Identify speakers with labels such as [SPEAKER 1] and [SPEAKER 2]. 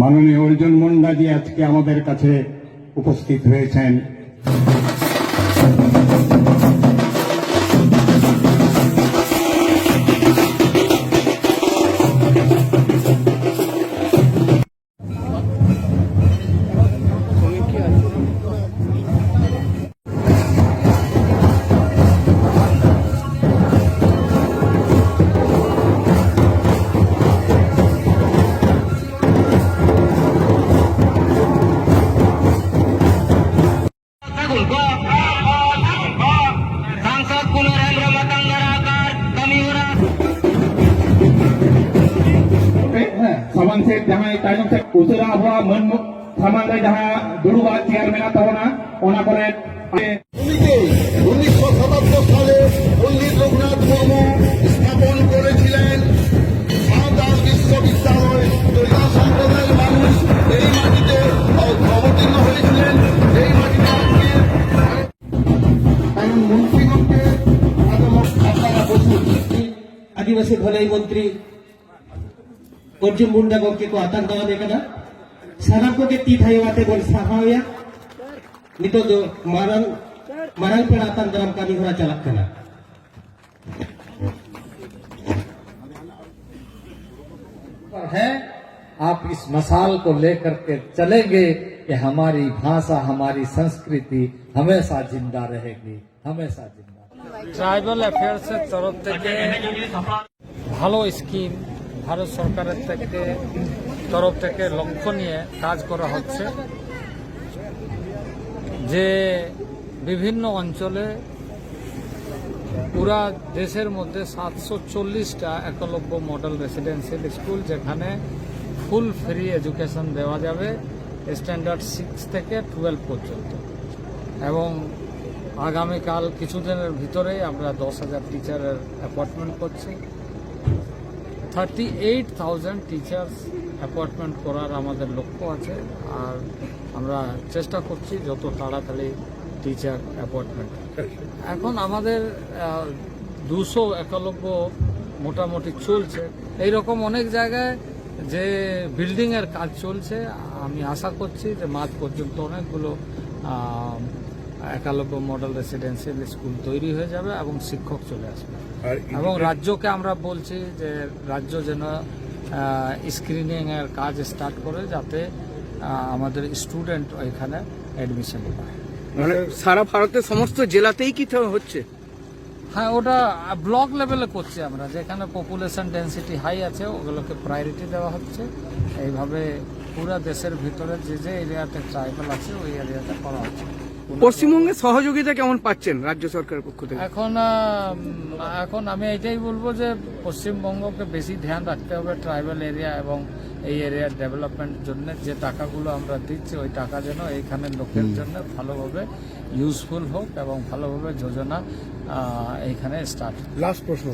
[SPEAKER 1] মাননীয় অর্জুন মুন্ডাজি আজকে আমাদের কাছে উপস্থিত হয়েছেন।
[SPEAKER 2] sawan set jahan tayong set usura abwa man saman lai jahan duruwa chair mena tawna ona kore
[SPEAKER 3] आदिवासी भलाई मंत्री अर्जुन मुंडा गमे को आतंकवाद सामान को ती धाइवाते सहायत मारंग पेड़ आतंक दाम कमी हरा चलान
[SPEAKER 4] है, आप इस मसाल को लेकर के चलेंगे कि हमारी भाषा, हमारी संस्कृति हमेशा ज़िंदा रहेगी, हमेशा ज़िंदा
[SPEAKER 5] ট্রাইবাল অ্যাফেয়ার্সের তরফ থেকে ভালো স্কিম ভারত সরকারের থেকে তরফ থেকে লক্ষ্য নিয়ে কাজ করা হচ্ছে। যে বিভিন্ন অঞ্চলে পুরা দেশের মধ্যে সাতশো চল্লিশটা একলব্য মডেল রেসিডেন্সিয়াল স্কুল যেখানে ফুল ফ্রি এডুকেশন দেওয়া যাবে, স্ট্যান্ডার্ড সিক্স থেকে টুয়েলভ পর্যন্ত। এবং আগামীকাল কিছুদিনের ভিতরেই আমরা দশ হাজার টিচারের অ্যাপয়েন্টমেন্ট করছি। Thirty eight thousand teachers appointment করার আমাদের লক্ষ্য আছে। আর আমরা চেষ্টা করছি যত তাড়াতাড়ি টিচার অ্যাপয়েন্টমেন্ট এখন আমাদের দুশো একলব্য মোটামুটি চলছে। এইরকম অনেক জায়গায় যে বিল্ডিংয়ের কাজ চলছে। আমি আশা করছি যে মাঝ পর্যন্ত অনেকগুলো একালব্য মডেল রেসিডেন্সিয়াল স্কুল তৈরি হয়ে যাবে এবং শিক্ষক চলে আসবে। এবং রাজ্যকে আমরা বলছি যে রাজ্য যেন স্ক্রিনিং এর কাজ স্টার্ট করে যাতে আমাদের স্টুডেন্ট ওইখানে অ্যাডমিশন পায়।
[SPEAKER 6] মানে সারা ভারতের সমস্ত জেলাতেই কি হচ্ছে?
[SPEAKER 5] হ্যাঁ ওটা ব্লক লেভেলে করছি আমরা। যেখানে পপুলেশন ডেন্সিটি হাই আছে ওগুলোকে প্রায়োরিটি দেওয়া হচ্ছে। এইভাবে পুরো দেশের ভিতরে যে যে এরিয়াতে ট্রাইবাল আছে ওই এরিয়াতে করা হচ্ছে।
[SPEAKER 6] পশ্চিমবঙ্গের সহযোগিতা কেমন পাচ্ছেন রাজ্য সরকারের পক্ষ থেকে?
[SPEAKER 5] এখন এখন আমি এটাই বলব যে পশ্চিমবঙ্গকে বেশি ধ্যান রাখতে হবে ট্রাইবাল এরিয়া এবং এই এরিয়ার ডেভেলপমেন্টের জন্য। যে টাকাগুলো আমরা দিচ্ছি ওই টাকা যেন এইখানের লোকের জন্য ভালোভাবে ইউজফুল হোক এবং ভালোভাবে যোজনা এইখানে স্টার্ট
[SPEAKER 2] লাস্ট প্রশ্ন।